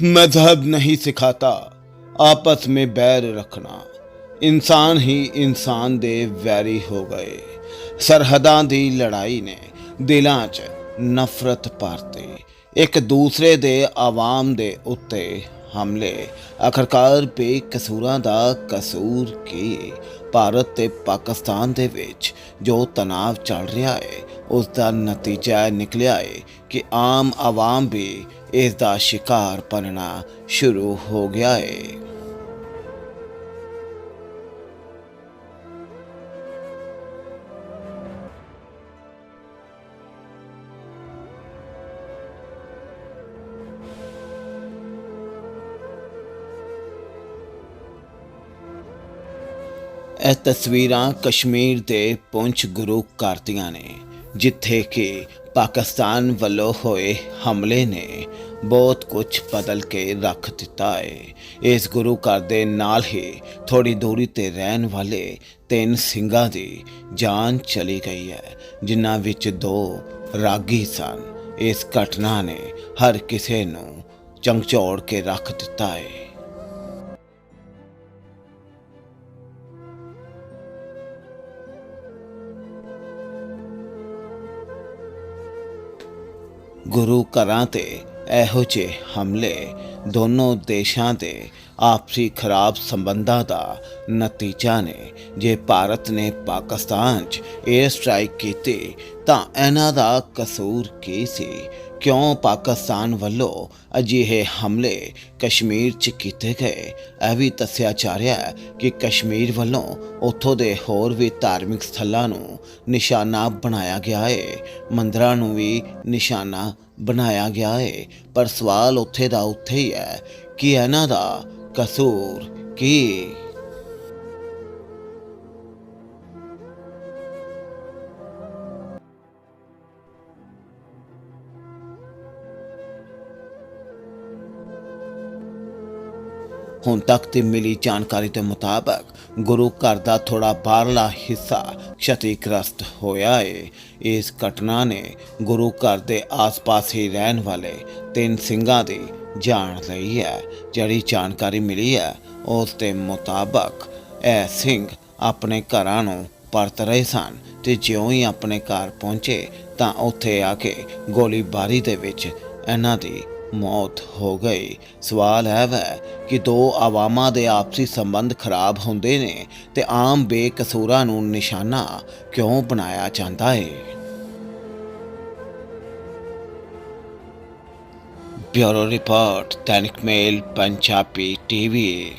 मजहब नहीं सिखाता, आपस में बैर रखना। इंसान ही इंसान ਦੇ ਵੈਰੀ ਹੋ ਗਏ ਸਰਹਦਾਂ ਦੀ ਲੜਾਈ ਨੇ ਦਿਲਾਂ 'ਚ ਨਫ਼ਰਤ ਪਾਰਤੀ ਇੱਕ ਦੂਸਰੇ ਦੇ ਆਵਾਮ ਦੇ ਉੱਤੇ ਹਮਲੇ ਆਖਰਕਾਰ ਬੇਕਸੂਰਾਂ ਦਾ ਕਸੂਰ ਕੀ ਭਾਰਤ ਤੇ ਪਾਕਿਸਤਾਨ ਦੇ ਵਿੱਚ ਜੋ ਤਣਾਅ ਚੱਲ ਰਿਹਾ ਹੈ ਉਸ ਦਾ ਨਤੀਜਾ ਨਿਕਲਿਆ ਹੈ ਕਿ ਆਮ ਆਵਾਮ ਵੀ ਇਸ ਦਾ ਸ਼ਿਕਾਰ ਬਣਨਾ ਸ਼ੁਰੂ ਹੋ ਗਿਆ ਹੈ ਇਹ ਤਸਵੀਰਾਂ ਕਸ਼ਮੀਰ ਦੇ ਪੁੰਛ ਗੁਰੂ ਘਰ ਨੇ। ਜਿੱਥੇ ਕਿ ਪਾਕਿਸਤਾਨ ਵੱਲੋਂ ਹੋਏ ਹਮਲੇ ਨੇ ਬਹੁਤ ਕੁਝ ਬਦਲ ਕੇ ਰੱਖ ਦਿੱਤਾ ਹੈ ਇਸ ਗੁਰੂ ਘਰ ਦੇ ਨਾਲ ਹੀ ਥੋੜੀ ਦੂਰੀ ਤੇ ਰਹਿਣ ਵਾਲੇ ਤਿੰਨ ਸਿੰਘਾਂ ਦੀ ਜਾਨ ਚਲੀ ਗਈ ਹੈ, ਜਿਨ੍ਹਾਂ ਵਿੱਚ ਦੋ ਰਾਗੀ ਸਨ। ਇਸ ਘਟਨਾ ਨੇ ਹਰ ਕਿਸੇ ਨੂੰ ਚੰਗਚੋੜ ਕੇ ਰੱਖ ਦਿੱਤਾ ਹੈ ਗੁਰੂ ਘਰਾਂ ਤੇ ਇਹੋ ਜਿਹੇ ਹਮਲੇ ਦੋਨੋਂ ਦੇਸ਼ਾਂ ਦੇ ਆਪਸੀ ਖਰਾਬ ਸੰਬੰਧਾਂ ਦਾ ਨਤੀਜਾ ਨੇ। ਜੇ ਭਾਰਤ ਨੇ ਪਾਕਿਸਤਾਨ 'ਚ 에ਅਰ ਸਟ੍ਰਾਈਕ ਕੀਤੀ, ਤਾਂ ਇਹਨਾਂ ਦਾ ਕਸੂਰ ਕੀ ਸੀ? ਕਿਉਂ ਪਾਕਿਸਤਾਨ ਵੱਲੋਂ ਅਜਿਹੇ ਹਮਲੇ ਕਸ਼ਮੀਰ 'ਚ ਕੀਤੇ ਗਏ? ਇਹ ਵੀ ਦੱਸਿਆ ਜਾ ਰਿਹਾ ਹੈ ਕਿ ਕਸ਼ਮੀਰ ਵੱਲੋਂ ਉੱਥੋਂ ਦੇ ਹੋਰ ਵੀ ਧਾਰਮਿਕ ਸਥਲਾਂ ਨੂੰ ਨਿਸ਼ਾਨਾ ਬਣਾਇਆ ਗਿਆ ਹੈ ਮੰਦਰਾਂ ਨੂੰ ਵੀ ਨਿਸ਼ਾਨਾ ਬਣਾਇਆ ਗਿਆ ਹੈ ਪਰ ਸਵਾਲ ਉੱਥੇ ਦਾ ਉੱਥੇ ਹੀ ਹੈ ਕਿ ਇਹਨਾਂ ਦਾ ਕਸੂਰ ਕੀ ਹੁਣ ਤੱਕ ਤੇ ਮਿਲੀ ਜਾਣਕਾਰੀ ਦੇ ਮੁਤਾਬਕ ਗੁਰੂ ਘਰ ਦਾ ਥੋੜਾ ਬਾਹਰਲਾ ਹਿੱਸਾ ਖਤੀਗ੍ਰਸਤ ਹੋਇਆ ਹੈ ਇਸ ਘਟਨਾ ਨੇ ਗੁਰੂ ਘਰ ਦੇ ਆਸ-ਪਾਸ ਹੀ ਰਹਿਣ ਵਾਲੇ ਤਿੰਨ ਸਿੰਘਾਂ ਦੀ ਜਾਣ ਲਈ ਹੈ। ਜਿਹੜੀ ਜਾਣਕਾਰੀ ਮਿਲੀ ਹੈ, ਉਸ ਦੇ ਮੁਤਾਬਕ ਇਹ ਸਿੰਘ ਆਪਣੇ ਘਰਾਂ ਨੂੰ ਪਰਤ ਰਹੇ ਸਨ ਤੇ ਜਿਉਂ ਹੀ ਆਪਣੇ ਘਰ ਪਹੁੰਚੇ ਤਾਂ ਉੱਥੇ ਆ ਕੇ ਗੋਲੀਬਾਰੀ ਦੇ ਵਿੱਚ ਇਹਨਾਂ ਦੀ ਮੌਤ ਹੋ ਗਈ। ਸਵਾਲ ਹੈ ਵੈ ਕਿ ਦੋ ਆਵਾਮਾਂ ਦੇ ਆਪਸੀ ਸੰਬੰਧ ਖਰਾਬ ਹੁੰਦੇ ਨੇ ਤੇ ਆਮ ਬੇਕਸੂਰਾਂ ਨੂੰ ਨਿਸ਼ਾਨਾ ਕਿਉਂ ਬਣਾਇਆ ਜਾਂਦਾ ਹੈ bureau report, Dainik Mail, Punjabi TV.